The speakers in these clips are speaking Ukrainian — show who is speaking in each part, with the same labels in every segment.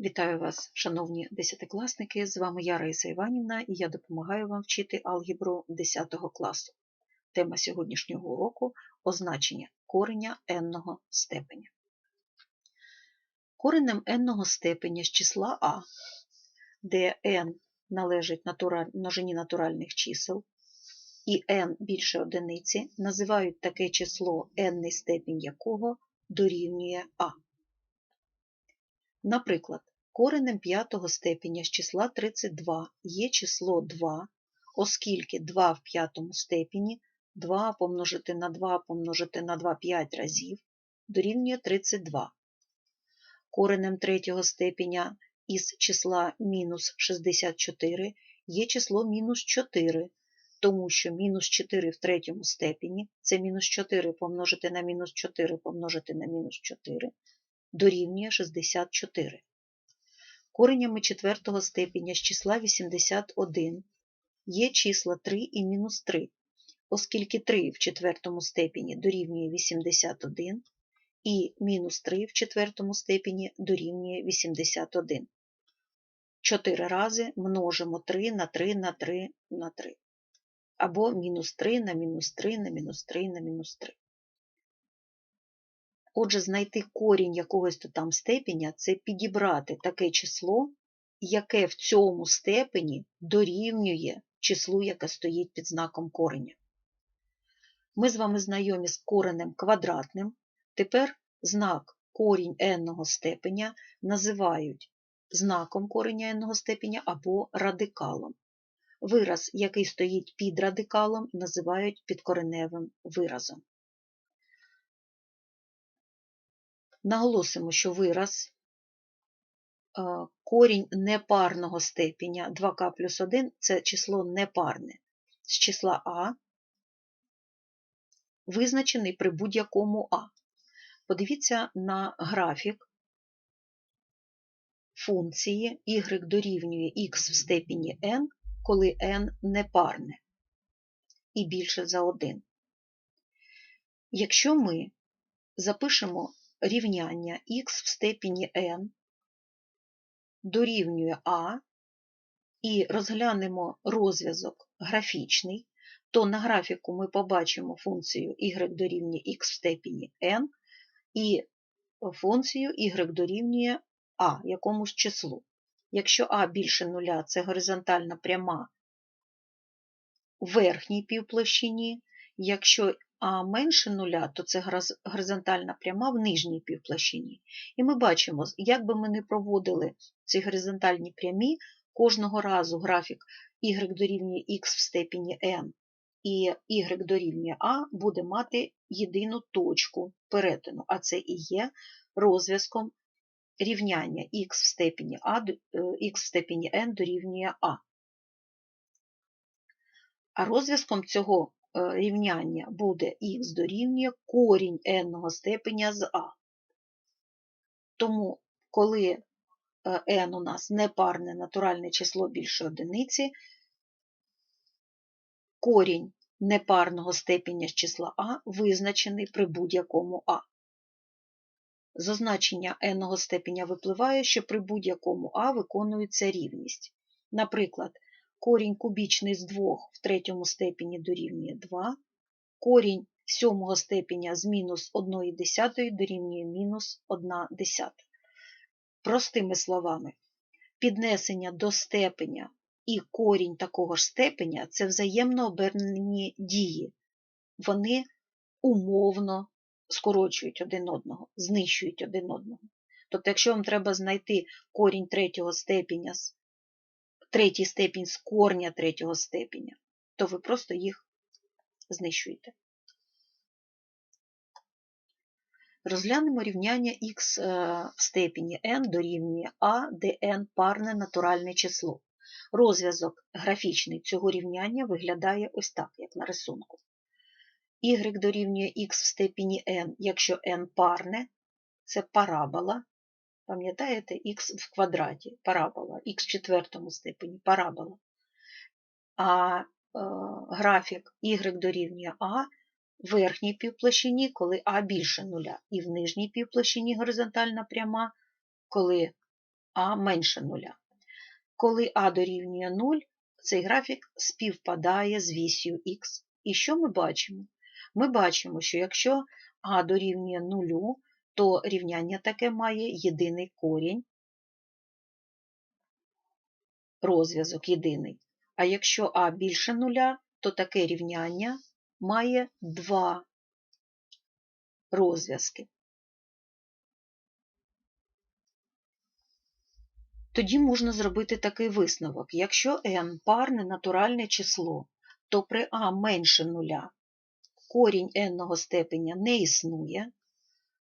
Speaker 1: Вітаю вас, шановні десятикласники! З вами я Раїса Іванівна і я допомагаю вам вчити алгебру 10 класу. Тема сьогоднішнього уроку означення кореня n степеня. Коренем n степеня з числа А, де n належить натураль... множині натуральних чисел, і n більше одиниці, називають таке число n степінь якого дорівнює А. Наприклад, коренем п'ятого степеня з числа 32 є число 2, оскільки 2 в п'ятому степені 2 помножити на 2 помножити на 2 5 разів дорівнює 32. Коренем третього степеня із числа мінус 64 є число мінус 4, тому що мінус 4 в третьому степені це мінус 4 помножити на мінус 4 помножити на мінус 4 дорівнює 64. Коренями четвертого степеня з числа 81 є числа 3 і мінус 3, оскільки 3 в четвертому степені дорівнює 81 і мінус 3 в четвертому степені дорівнює 81. 4 рази множимо 3 на 3 на 3 на 3. Або мінус 3 на мінус 3 на мінус 3 на мінус 3. Отже, знайти корінь якогось там степеня це підібрати таке число, яке в цьому степені дорівнює числу, яке стоїть під знаком кореня. Ми з вами знайомі з коренем квадратним. Тепер знак корінь n степеня називають знаком кореня n степеня або радикалом. Вираз, який стоїть під радикалом, називають підкореневим виразом. Наголосимо, що вираз корінь непарного степеня 2к плюс 1 це число непарне з числа А, визначений при будь-якому А. Подивіться на графік функції y дорівнює x в степені n, коли n непарне і більше за 1. Якщо ми запишемо рівняння х в степені n дорівнює А і розглянемо розв'язок графічний, то на графіку ми побачимо функцію y дорівнює x в степені n і функцію y дорівнює а якомусь числу. Якщо а більше нуля це горизонтальна пряма в верхній півплощині, якщо а менше нуля, то це горизонтальна пряма в нижній півплощині. І ми бачимо, як би ми не проводили ці горизонтальні прямі, кожного разу графік y дорівнює x в степені n і y дорівнює a буде мати єдину точку перетину, а це і є розв'язком рівняння x в степені a, x в степені n дорівнює a. А розв'язком цього рівняння буде х дорівнює корінь n степеня з а. Тому, коли n у нас непарне натуральне число більше одиниці, корінь непарного степеня з числа А визначений при будь-якому А. З означення n степеня випливає, що при будь-якому А виконується рівність. Наприклад, корінь кубічний з 2 в третьому степені дорівнює 2, корінь сьомого степеня з мінус 1 десятої дорівнює мінус 1 десята. Простими словами, піднесення до степеня і корінь такого ж степеня це взаємно обернені дії. Вони умовно скорочують один одного, знищують один одного. Тобто, якщо вам треба знайти корінь третього степеня з третій степінь з корня третього степеня, то ви просто їх знищуєте. Розглянемо рівняння х в степені n дорівнює a, де n парне натуральне число. Розв'язок графічний цього рівняння виглядає ось так, як на рисунку. y дорівнює х в степені n, якщо n парне, це парабола. Пам'ятаєте, х в квадраті парабола, х в четвертому степені парабола. А е, графік y дорівнює а в верхній півплощині, коли а більше нуля, і в нижній півплощині горизонтальна пряма, коли а менше нуля. Коли а дорівнює 0, цей графік співпадає з вісію х. І що ми бачимо? Ми бачимо, що якщо а дорівнює 0, то рівняння таке має єдиний корінь, розв'язок єдиний. А якщо а більше нуля, то таке рівняння має два розв'язки. Тоді можна зробити такий висновок. Якщо n парне натуральне число, то при а менше нуля корінь n степеня не існує,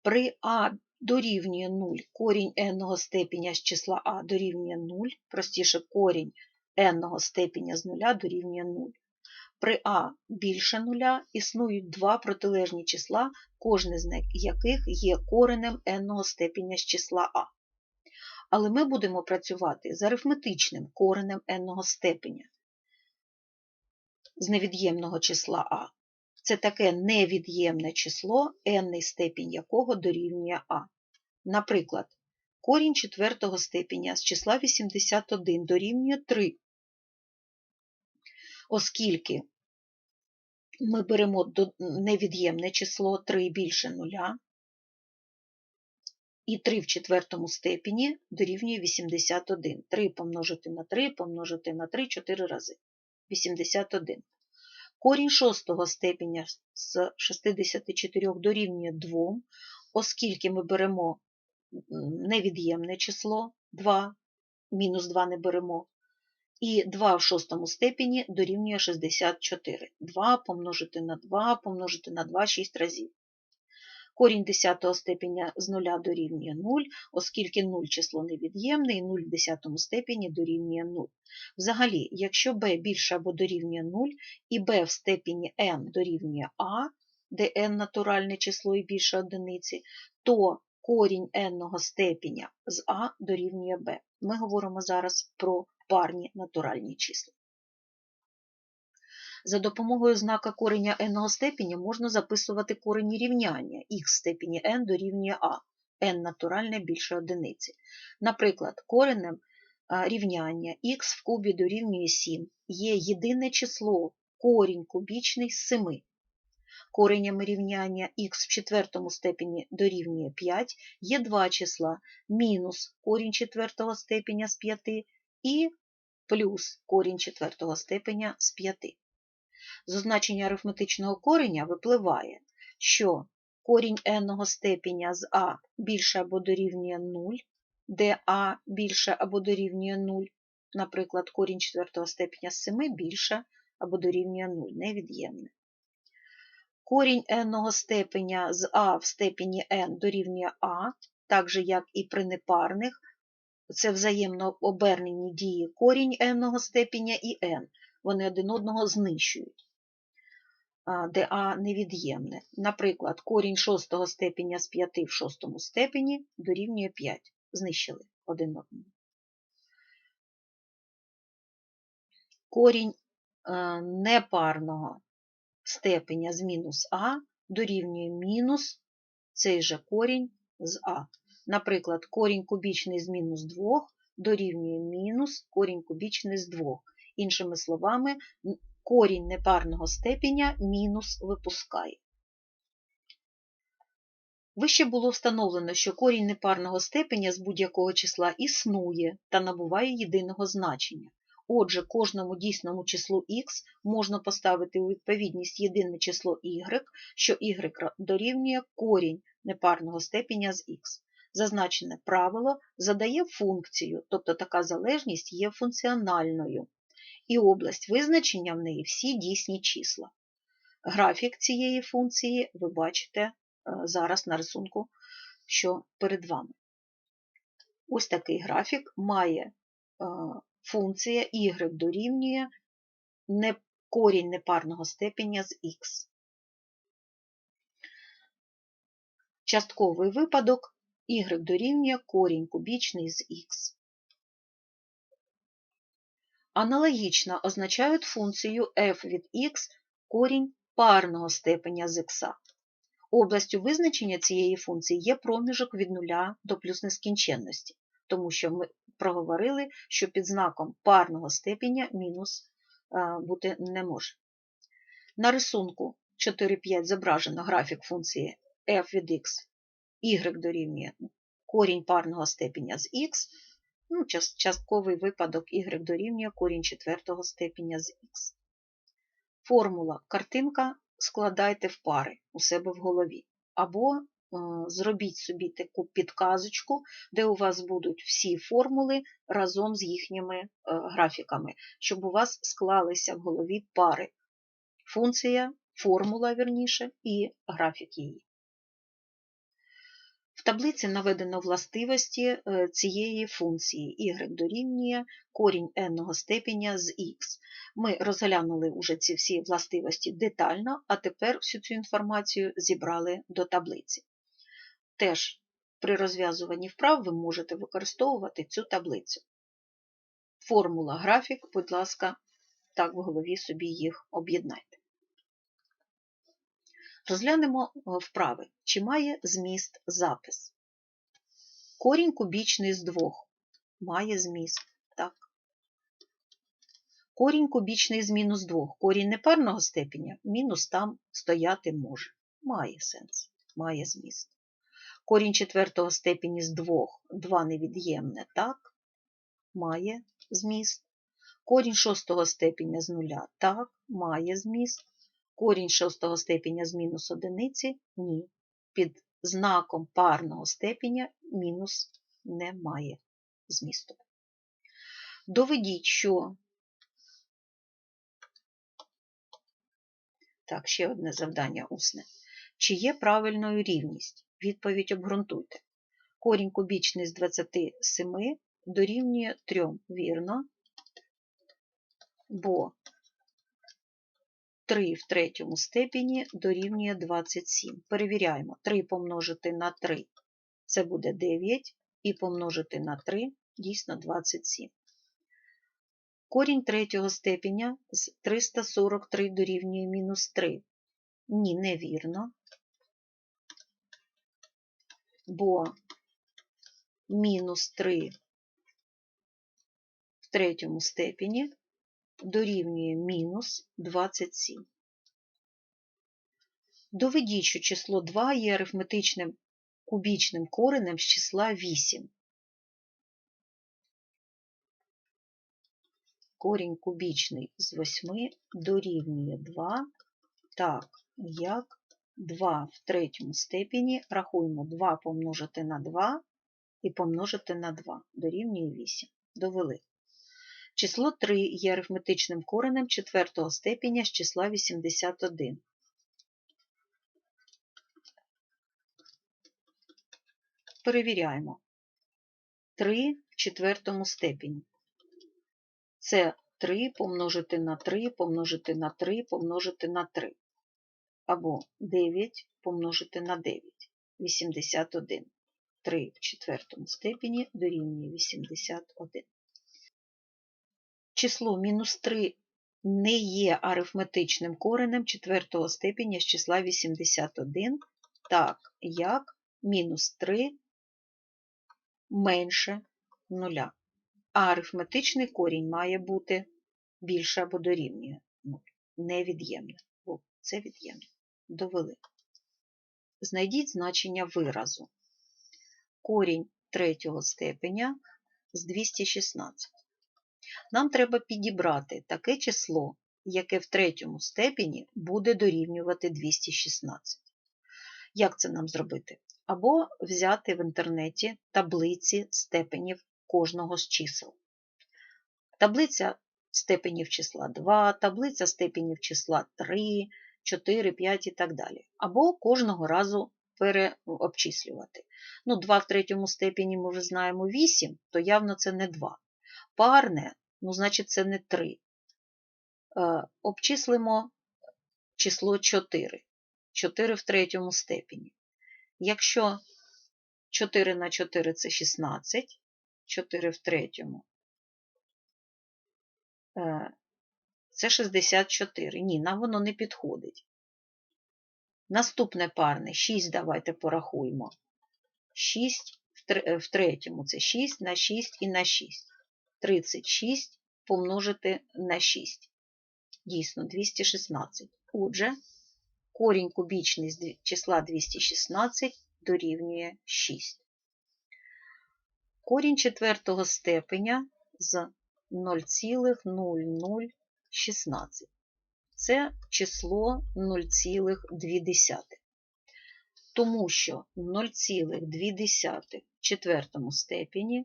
Speaker 1: при а дорівнює 0 корінь n степеня з числа а дорівнює 0, простіше корінь n степеня з нуля дорівнює 0. При а більше нуля існують два протилежні числа, кожне з яких є коренем n степеня з числа а. Але ми будемо працювати з арифметичним коренем n степеня з невід'ємного числа а. Це таке невід'ємне число, n степінь якого дорівнює а. Наприклад, корінь четвертого степеня з числа 81 дорівнює 3. Оскільки ми беремо невід'ємне число 3 більше нуля, і 3 в четвертому степені дорівнює 81. 3 помножити на 3 помножити на 3 4 рази. 81. Корінь шостого степеня з 64 дорівнює 2, оскільки ми беремо невід'ємне число 2, мінус 2 не беремо, і 2 в шостому степені дорівнює 64. 2 помножити на 2 помножити на 2 6 разів. Корінь 10 степеня з 0 дорівнює 0, оскільки 0 число невід'ємне і 0 в 10 степені дорівнює 0. Взагалі, якщо b більше або дорівнює 0 і b в степені n дорівнює a, де n натуральне число і більше одиниці, то корінь n степеня з a дорівнює b. Ми говоримо зараз про парні натуральні числа. За допомогою знака кореня n степені можна записувати корені рівняння х степені n дорівнює a, n натуральне більше одиниці. Наприклад, коренем рівняння х в кубі дорівнює 7 є єдине число корінь кубічний з 7. Коренями рівняння х в четвертому степені дорівнює 5 є два числа мінус корінь четвертого степеня з 5 і плюс корінь четвертого степеня з 5. З означення арифметичного кореня випливає, що корінь n степеня з а більше або дорівнює 0, де а більше або дорівнює 0, наприклад, корінь четвертого степеня з 7 більше або дорівнює 0, невід'ємне. Корінь n степеня з а в степені n дорівнює а, так же, як і при непарних, це взаємно обернені дії корінь n степеня і n, вони один одного знищують де А невід'ємне. Наприклад, корінь шостого степеня з 5 в шостому степені дорівнює 5. Знищили один одного. Корінь е, непарного степеня з мінус А дорівнює мінус цей же корінь з А. Наприклад, корінь кубічний з мінус 2 дорівнює мінус корінь кубічний з 2. Іншими словами, корінь непарного степеня мінус випускає. Вище було встановлено, що корінь непарного степеня з будь-якого числа існує та набуває єдиного значення. Отже, кожному дійсному числу х можна поставити у відповідність єдине число y, що y дорівнює корінь непарного степеня з х. Зазначене правило задає функцію, тобто така залежність є функціональною і область визначення в неї всі дійсні числа. Графік цієї функції ви бачите е, зараз на рисунку, що перед вами. Ось такий графік має е, функція y дорівнює корінь непарного степеня з х. Частковий випадок y дорівнює корінь кубічний з х. Аналогічно означають функцію f від x корінь парного степеня з х. Областю визначення цієї функції є проміжок від нуля до плюс нескінченності. тому що ми проговорили, що під знаком парного степеня мінус е, бути не може. На рисунку 4,5 зображено графік функції f від x, y дорівнює корінь парного степеня з x, ну, частковий випадок y дорівнює корінь четвертого степеня з x. Формула картинка складайте в пари у себе в голові. Або е, зробіть собі таку підказочку, де у вас будуть всі формули разом з їхніми е, графіками, щоб у вас склалися в голові пари. Функція, формула, вірніше, і графік її. В таблиці наведено властивості е, цієї функції y дорівнює корінь n степеня з x. Ми розглянули вже ці всі властивості детально, а тепер всю цю інформацію зібрали до таблиці. Теж при розв'язуванні вправ ви можете використовувати цю таблицю. Формула графік, будь ласка, так в голові собі їх об'єднайте. Розглянемо е, вправи, чи має зміст запис. Корінь кубічний з двох має зміст. Так. Корінь кубічний з мінус 2. Корінь непарного степеня мінус там стояти може. Має сенс, має зміст. Корінь четвертого степені з 2, 2 невід'ємне, так, має зміст. Корінь шостого степеня з нуля, так, має зміст. Корінь шостого степеня з мінус одиниці ні. Під знаком парного степеня мінус немає змісту. Доведіть, що так, ще одне завдання усне. Чи є правильною рівність? Відповідь обґрунтуйте. Корінь кубічний з 27 дорівнює 3, вірно, бо 3 в третьому степені дорівнює 27. Перевіряємо, 3 помножити на 3 це буде 9, і помножити на 3 дійсно 27. Корінь третього степеня з 343 дорівнює мінус 3. Ні, невірно, бо мінус 3 в третьому степені дорівнює мінус 27. Доведіть, що число 2 є арифметичним кубічним коренем з числа 8. Корінь кубічний з 8 дорівнює 2, так, як 2 в третьому степені, рахуємо 2 помножити на 2 і помножити на 2 дорівнює 8. Довели. Число 3 є арифметичним коренем четвертого степеня з числа 81. Перевіряємо. 3 в четвертому степені. Це 3 помножити на 3, помножити на 3, помножити на 3. Або 9 помножити на 9. 81. 3 в четвертому степені дорівнює 81 число мінус 3 не є арифметичним коренем четвертого степеня з числа 81, так як мінус 3 менше 0. А арифметичний корінь має бути більше або дорівнює 0. Невід'ємне. Бо це від'ємне. Довели. Знайдіть значення виразу. Корінь третього степеня з 216. Нам треба підібрати таке число, яке в третьому степені буде дорівнювати 216. Як це нам зробити? Або взяти в інтернеті таблиці степенів кожного з чисел. Таблиця степенів числа 2, таблиця степенів числа 3, 4, 5 і так далі. Або кожного разу переобчислювати. Ну, 2 в третьому степені ми вже знаємо 8, то явно це не 2 парне, ну, значить, це не 3. Е, обчислимо число 4. 4 в третьому степені. Якщо 4 на 4 це 16, 4 в третьому, е, це 64. Ні, нам воно не підходить. Наступне парне 6, давайте порахуємо. 6 в третьому це 6 на 6 і на 6. 36 помножити на 6. Дійсно, 216. Отже, корінь кубічний з числа 216 дорівнює 6. Корінь четвертого степеня з 0,0016. Це число 0,2. Тому що 0,2 в четвертому степені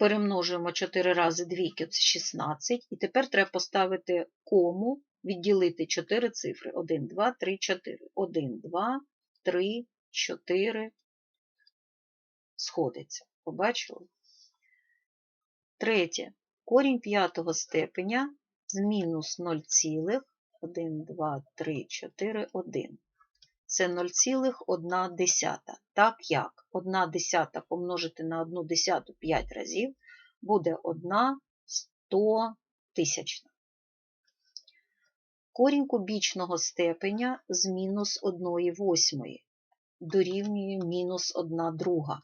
Speaker 1: перемножуємо 4 рази двійки, це 16. І тепер треба поставити кому, відділити 4 цифри. 1, 2, 3, 4. 1, 2, 3, 4. Сходиться. Побачили? Третє. Корінь п'ятого степеня з мінус 0,1, 2, 3, 4, 1. Це 0,1. Так як 1 десята помножити на 1 десяту 5 разів буде 1 100 тисячна. Корінь кубічного степеня з мінус 1 восьмої дорівнює мінус 1 друга.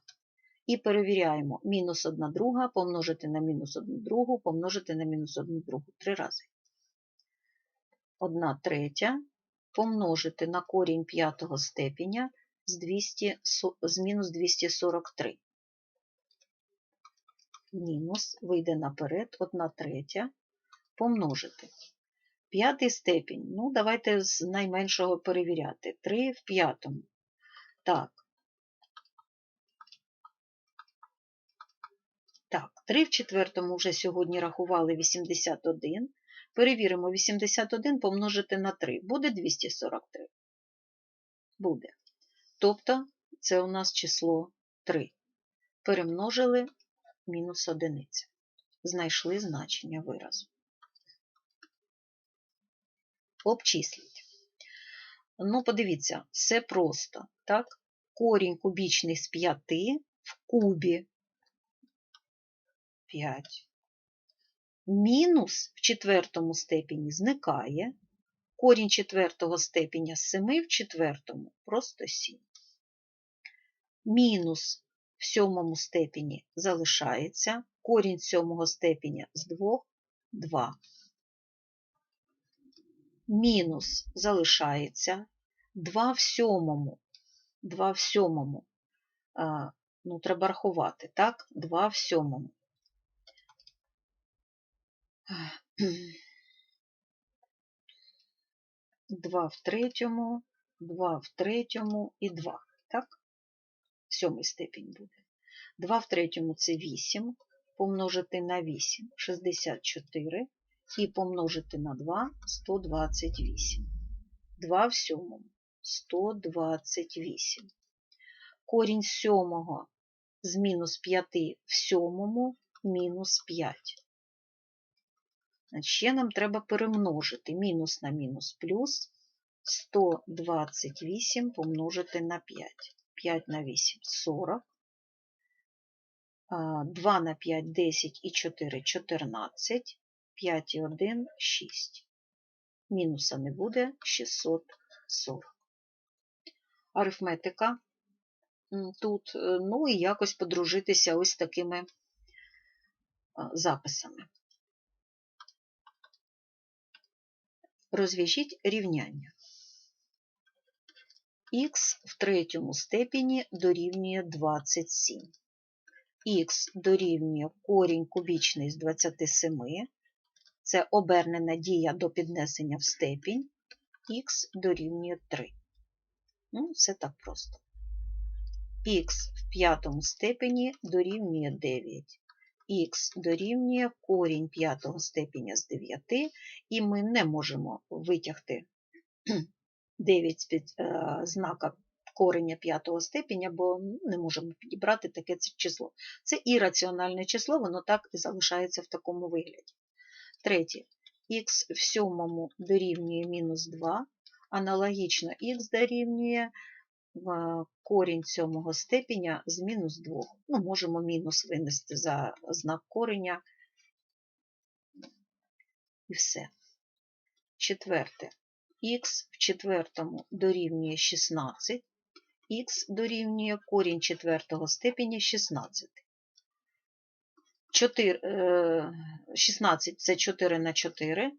Speaker 1: І перевіряємо мінус 1 друга помножити на мінус 1 другу, помножити на мінус 1 другу три рази. 1 третя помножити на корінь п'ятого степеня з, 200, з мінус 243. Мінус вийде наперед 1 третя помножити. П'ятий степінь, ну, давайте з найменшого перевіряти. 3 в п'ятому. Так. Так, 3 в четвертому вже сьогодні рахували 81. Перевіримо 81 помножити на 3. Буде 243? Буде. Тобто це у нас число 3. Перемножили мінус одиниця. Знайшли значення виразу. Обчисліть. Ну, подивіться, все просто. Так? Корінь кубічний з 5 в кубі 5. Мінус в четвертому степені зникає. Корінь четвертого степеня з 7 в четвертому просто 7. Мінус в сьомому степені залишається. Корінь сьомого степеня з 2 2. Мінус залишається 2 в сьомому. 2 в сьомому. Ну, треба рахувати, так? 2 в сьомому. 2 в третьому, 2 в третьому і 2. Так? Сьомий степінь буде. 2 в третьому це 8, помножити на 8 64 і помножити на 2 128. 2 в сьомому 128. Корінь сьомого з мінус 5 в сьомому мінус 5. Ще нам треба перемножити мінус на мінус плюс 128 помножити на 5. 5 на 8 40. 2 на 5 10 і 4 14. 5 і 1 6. Мінуса не буде 640. Арифметика тут, ну і якось подружитися ось такими записами. Розв'яжіть рівняння. Х в третьому степені дорівнює 27. Х дорівнює корінь кубічний з 27. Це обернена дія до піднесення в степінь. Х дорівнює 3. Ну, це так просто. Х в п'ятому степені дорівнює 9. Х дорівнює корінь п'ятого степеня з 9, і ми не можемо витягти 9 з під е, знака кореня п'ятого степеня, бо не можемо підібрати таке число. Це ірраціональне число, воно так і залишається в такому вигляді. Третє. Х в сьомому дорівнює мінус 2, аналогічно х дорівнює корінь сьомого степеня з мінус 2. Ну, можемо мінус винести за знак кореня. І все. Четверте. х в четвертому дорівнює 16, х дорівнює корінь четвертого степеня 16. 4, е, 16 це 4 на 4,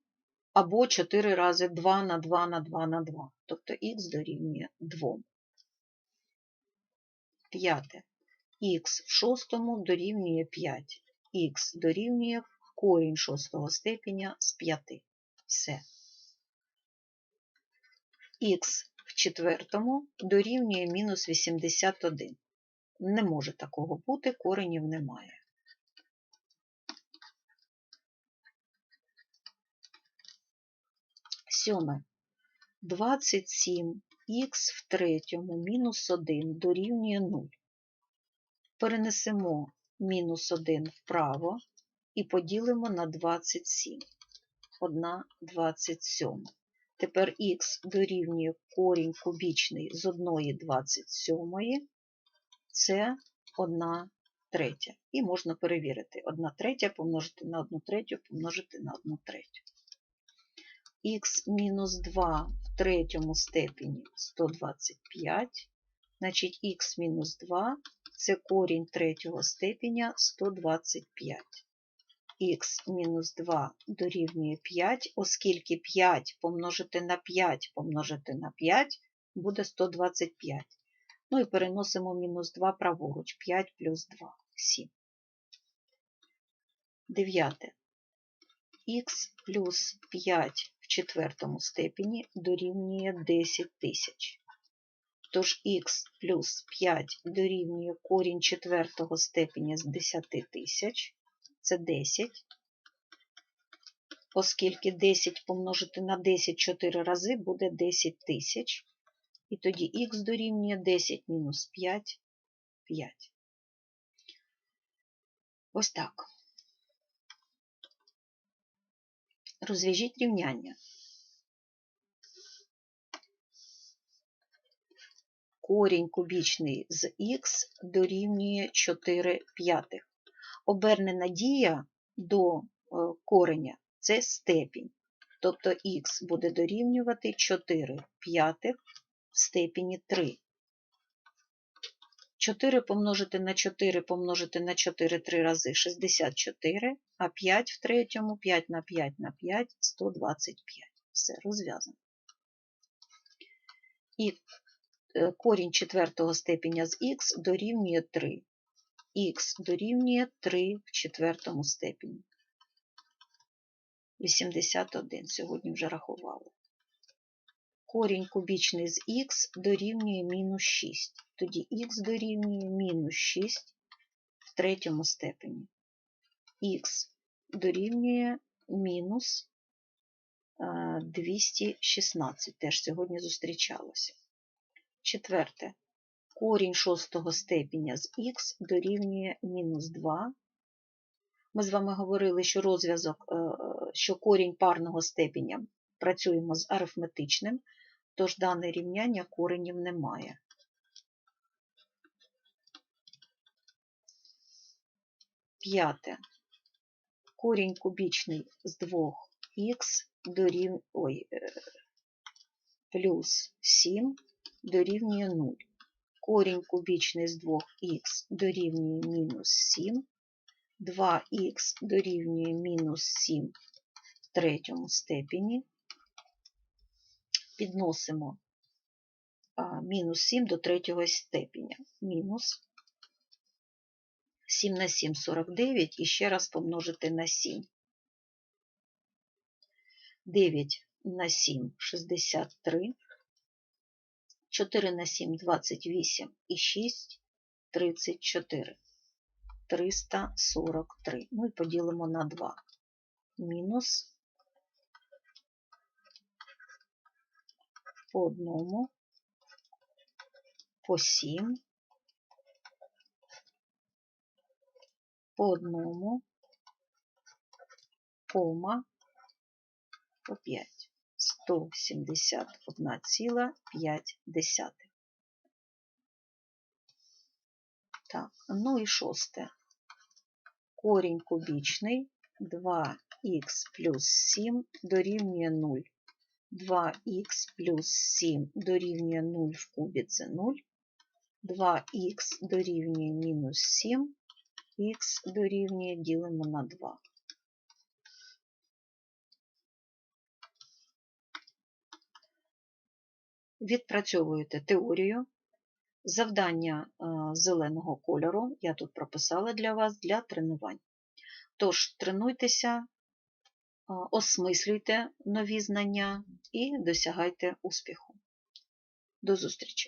Speaker 1: або 4 рази 2 на 2 на 2 на 2. Тобто х дорівнює 2. П'яте. х в шостому дорівнює 5. х дорівнює корінь шостого степеня з 5. Все. х в четвертому дорівнює мінус 81. Не може такого бути, коренів немає. Сьоме. 27 х в третьому мінус 1 дорівнює 0. Перенесемо мінус 1 вправо і поділимо на 27. 1 27. Тепер х дорівнює корінь кубічний з 1 27, це 1 третя. І можна перевірити. 1 третя помножити на 1 третю помножити на 1 третю. Х мінус 2 в третьому степені 125, значить х мінус 2 це корінь третього степеня 125 х мінус 2 дорівнює 5, оскільки 5 помножити на 5 помножити на 5 буде 125. Ну і переносимо мінус 2 праворуч, 5 плюс 2 7. Дев'яте. х плюс 5 в четвертому степені дорівнює 10 тисяч. Тож х плюс 5 дорівнює корінь четвертого степеня з 10 тисяч це 10, оскільки 10 помножити на 10 4 рази буде 10 тисяч. І тоді х дорівнює 10 мінус 5 5. Ось так. Розв'яжіть рівняння. Корінь кубічний з х дорівнює 4 п'ятих обернена дія до кореня це степінь. Тобто х буде дорівнювати 4 п'ятих в степені 3. 4 помножити на 4 помножити на 4 3 рази 64, а 5 в третьому, 5 на 5 на 5 125. Все, розв'язано. І корінь четвертого степеня з х дорівнює 3 х дорівнює 3 в четвертому степені. 81. Сьогодні вже рахували. Корінь кубічний з х дорівнює мінус 6. Тоді х дорівнює мінус 6 в третьому степені. х дорівнює мінус 216. Теж сьогодні зустрічалося. Четверте корінь шостого степеня з х дорівнює мінус 2. Ми з вами говорили, що розв'язок, е, що корінь парного степеня працюємо з арифметичним, тож дане рівняння коренів немає. П'яте. Корінь кубічний з 2х дорів... Е, плюс 7 дорівнює 0 корінь кубічний з 2х дорівнює мінус 7, 2х дорівнює мінус 7 в третьому степені. Підносимо мінус 7 до третього степеня. Мінус 7 на 7 49 і ще раз помножити на 7. 9 на 7 63. 4 на 7 28 і 6 34. 343. Ну і поділимо на 2. Мінус по одному, по 7, по одному, кома, по 5. 171,5. Так, ну і шосте. Корінь кубічний 2х плюс 7 дорівнює 0. 2х плюс 7 дорівнює 0 в кубі це 0. 2х дорівнює мінус 7, х дорівнює ділимо на 2. Відпрацьовуєте теорію. Завдання е, зеленого кольору я тут прописала для вас для тренувань. Тож, тренуйтеся, осмислюйте нові знання і досягайте успіху. До зустрічі!